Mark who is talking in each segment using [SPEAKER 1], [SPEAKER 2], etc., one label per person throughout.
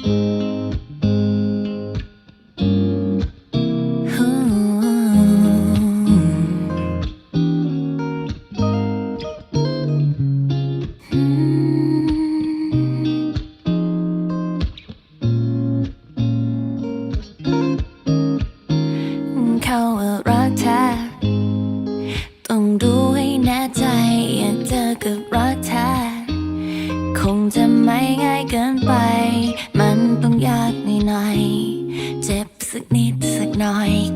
[SPEAKER 1] เ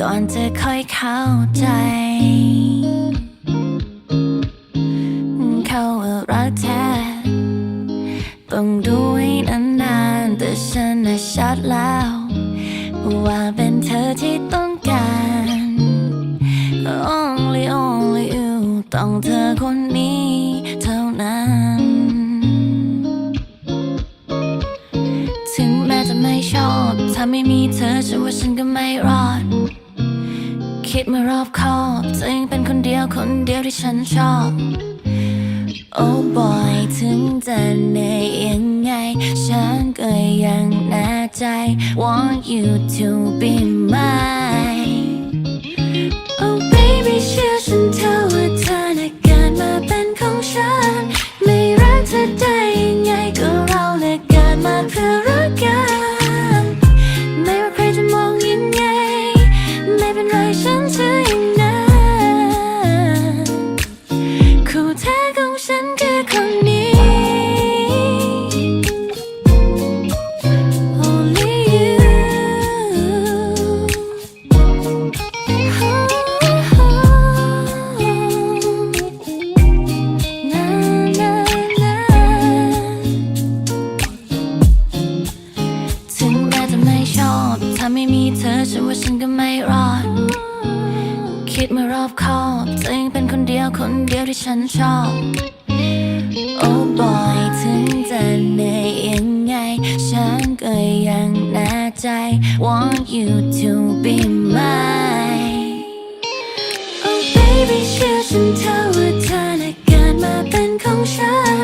[SPEAKER 1] ก่อนจะค่อยเข้าใจ เขาว่ารักแท้ต้องดูให้นานๆแต่ฉันน่ะชัดแล้ว ว่าเป็นเธอที่ต้องการ Only only you ต้องเธอคนนี้เท่านั้น ถึงแม้จะไม่ชอบ ถ้าไม่มีเธอฉันว่าฉันก็ไม่รอด คิดมารอบคอบเธอยังเป็นคนเดียวคนเดียวที่ฉันชอบ โอ้บอยถึงจะเหนื่อยยังไง ฉันก็ยังแน่ใจ Want you to be mine Oh baby เชื่อ ก็ไม่รอด คิดมารอบคอบเธอยังเป็นคนเดียวคนเดียวที่ฉันชอบ โอ้บอยถึงจะเหนื่อยยังไง ฉันก็ยังแน่ใจ Want you to be mine Oh baby เชื่อฉันเธอว่าเธอน่ะกิดมาเป็นของฉัน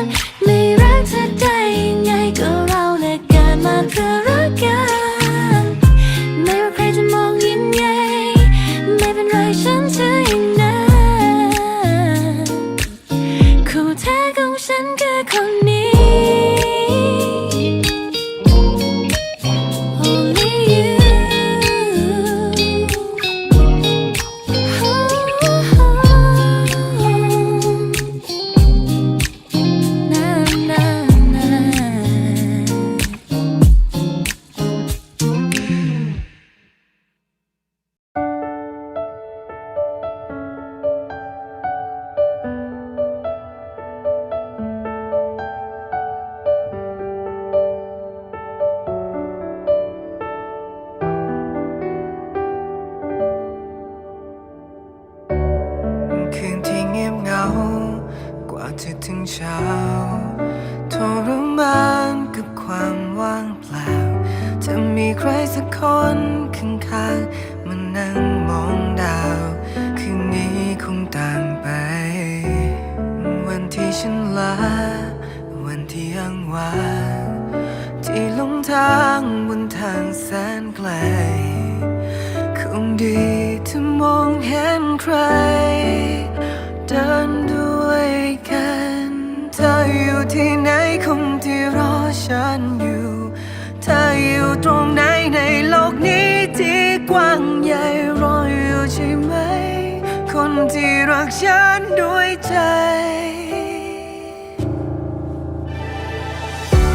[SPEAKER 1] นด้วย
[SPEAKER 2] ใจ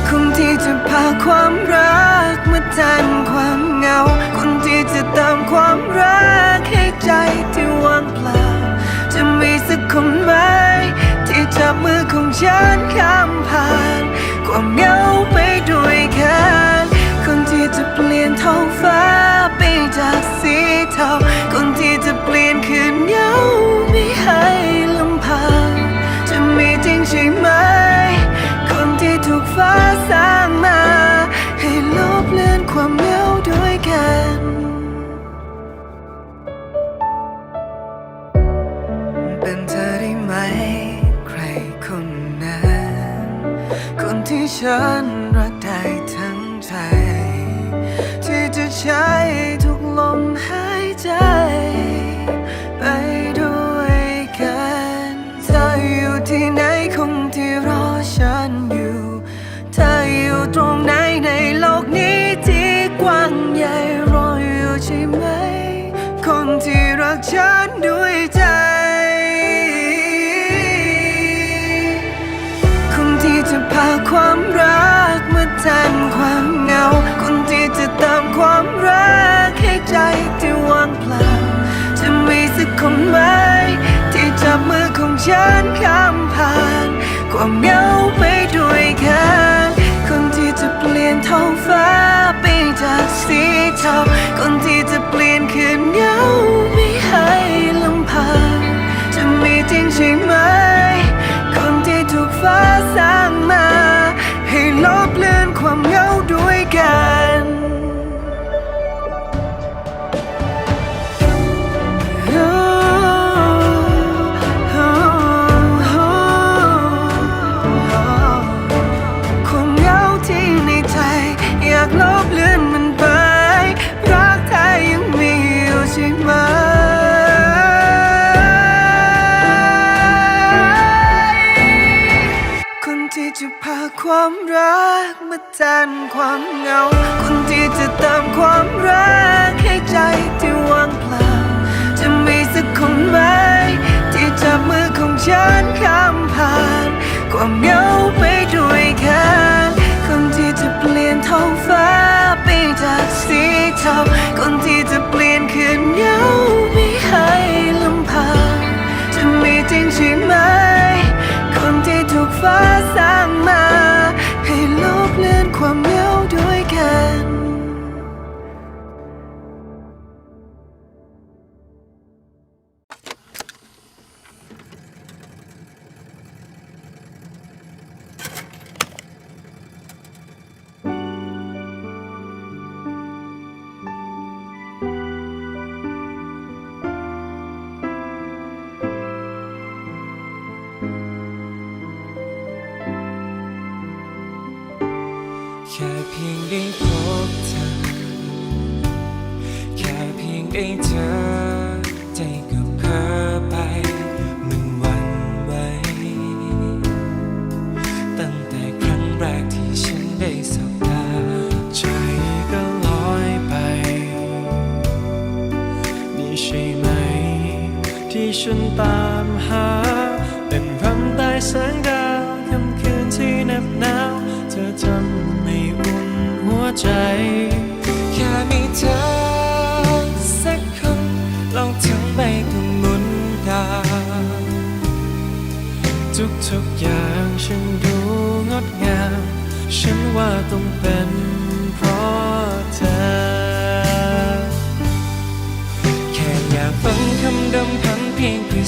[SPEAKER 2] คนที่จะพาความรักมาแทนความเหงา คนที่จะเติมความรักให้ใจที่ว่างเปล่า จะมีสักคนไหม ที่จับมือของฉันข้ามผ่าน ความเหงาไปด้วยกัน คนที่จะเปลี่ยนท้องฟ้าไปจากสีเทาคน จะเปลี่ยนคืนเหงาไม่ให้ลำพังจะมีจริงใช่ไหม คนที่ถูกฟ้าสร้างมา ให้ลบเลือนความเหงาด้วยกันเป็นเธอได้ไหม ใครคนนั้น คนที่ฉัน คนไหม ที่จับมือของฉันข้ามผ่าน ความเหงาไปด้วยกันคนที่จะเปลี่ยนท้องฟ้าไปจากสีเทาคนที่จะเปลี่ยนคืนเหงาไม่ให้ลำพังจะมีจริงใช่ไหม คนที่ถูกฟ้าสร้างมา ความรักมาแทนความเหงา คนที่จะเติมความรักให้ใจที่ว่างเปล่า จะมีสักคนไหม ที่จับมือของฉันข้ามผ่าน ความเหงาไปด้วยกันคน ได้
[SPEAKER 3] พบเธอ แค่เพียงได้เจอ ใจก็เพ้อไป มันหวันไหวตั้งแต่ครั้งแรกที่ฉันได้สบตาใจก็ลอยไป นี่ใช่ไหม ที่ฉันตามหา เป็นพรำใต้แสงดา ว่าต้องเป็นเพราะเธอ แค่อยากฟังคำดำพันเพียงกระ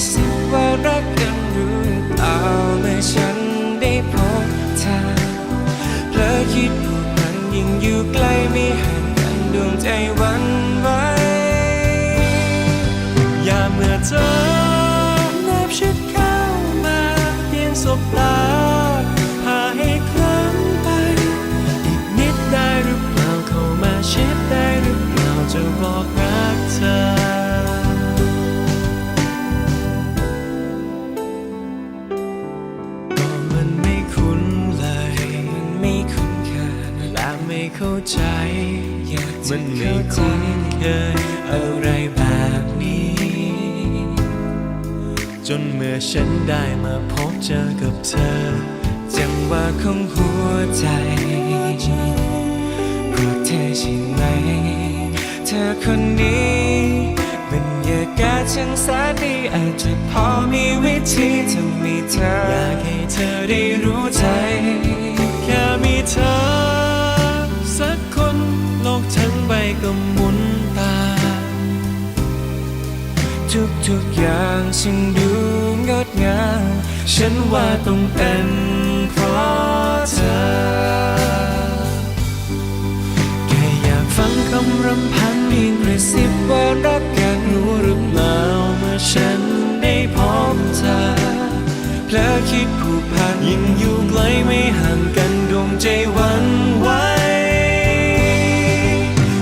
[SPEAKER 3] บอกรักเธอก็มันไม่คุ้นเลยมันไม่คุ้นเคยและไม่เข้าใจ มันไม่คุ้นเคยอะไรแบบนี้ จนเมื่อฉันได้มาพบเจอกับเธอ จังหวะของหัวใจราะเธอใช่ไหม เธอคนนี้บรรยากาศช่างแสนดีอาจจะพอมีวิธีทำให้เธออยากให้เธอได้รู้ใจ แค่มีเธอ สักคนโลกทั้งใบก็หมุนตามทุกอย่างฉันดูงดงามฉันว่าต้องเป็น สิบว่ารักกันรู้หรือเปล่าเมื่อฉันได้พบเธอเพลอคิดผูกพันยิ่งอยู่ไกลไม่ห่างกันดวงใจวันไหว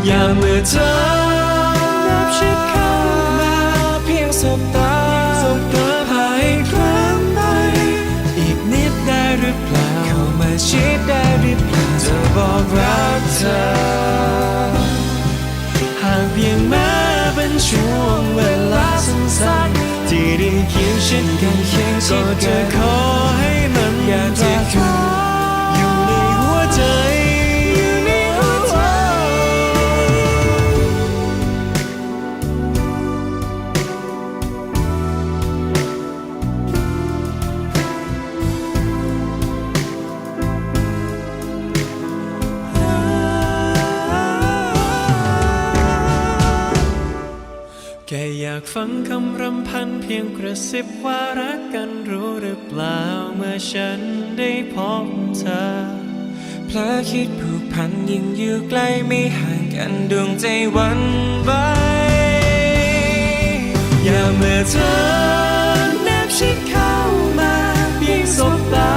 [SPEAKER 3] อย่าเมื่อเธอนับชิดเข้ามาเพียงสบตาสบตาพายครั้งไปอีกนิดได้หรือเปล่าเข้ามาชิดได้หรือเปล่าจะบอกรักเธอ ช่วงเวลาสั้นๆที่ได้เคียงชิดกันเคียงก็จะขอให้มันอยากจ ยงกระซิบว่ารักกันรู้หรือเปล่าเมื่อฉันได้พบเธอ
[SPEAKER 4] เพลอคิดผูกพันยิ่งอยู่ใกล้ไม่ห่างกันดวงใจวันไหว
[SPEAKER 3] อย่าเมื่อเธอแนบชิดเข้ามาเพียงสบตา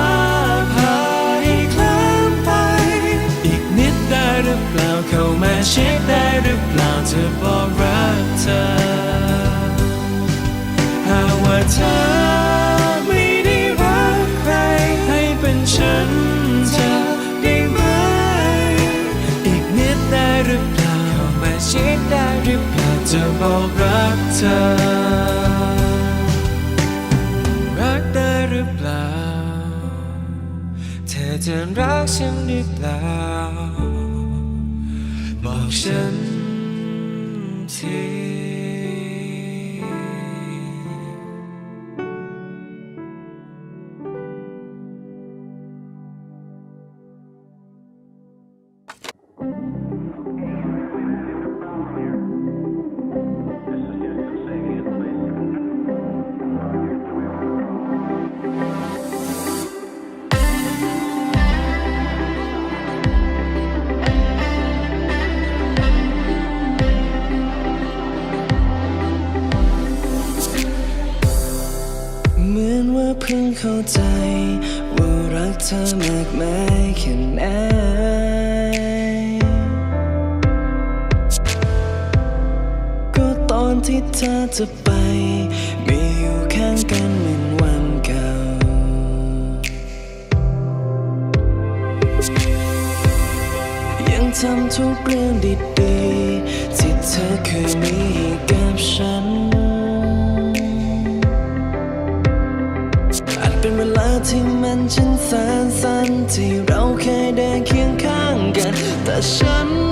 [SPEAKER 3] พาให้เคลิ้มไป อีกนิดได้หรือเปล่าเข้ามาชิดได้หรือเปล่าจะบอกรักเธอ เธอไม่ได้รักใครให้เป็นฉันเธอได้ไหม อีกนิดได้หรือเปล่าเข้ามาชิดได้หรือเปล่าจะบอกรักเธอ รักได้หรือเปล่า
[SPEAKER 4] เธอจะรักฉันหรือเปล่าบอกฉัน เธอมากมายแค่ไหนก็ตอนที่เธอจะไปไม่อยู่ข้างกันเหมือนวันเก่า ยังทำทุกเรื่องดีๆ ที่เธอเคยมีให้กับฉัน ที่มันชันแสนสั้นที่เราเคยเดินเคียงข้างกัน แต่ฉัน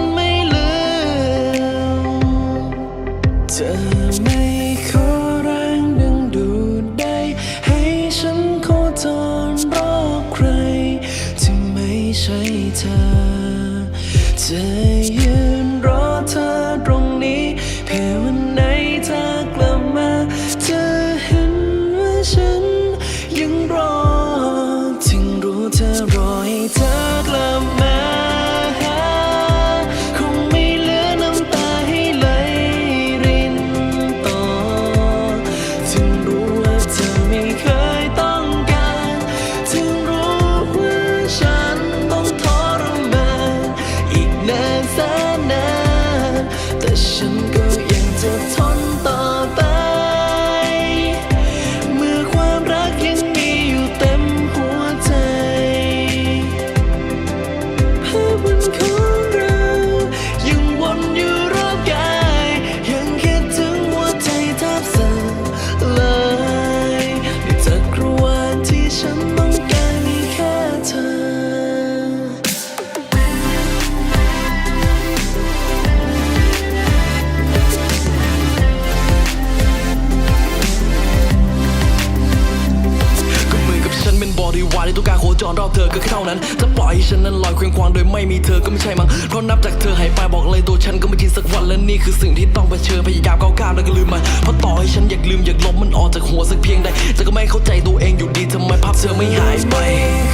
[SPEAKER 4] เขานับจากเธอ
[SPEAKER 5] หายไปบอกเลยตัวฉันก็ไม่ชินสักวันและนี่คือสิ่งที่ต้องเผชิญพยายามก้าวข้ามแล้วก็ลืมมันเพราะต่อให้ฉันอยากลืมอยากลบมันออกจากหัวสักเพียงใดแต่ก็ไม่เข้าใจตัวเองอยู่ดีทำไมภาพเธอไม่หายไป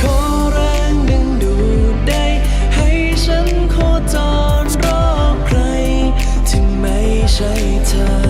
[SPEAKER 4] ขอแรงดึงดูดไดให้ฉันโคจรรอบใครที่ไม่ใช่เธอ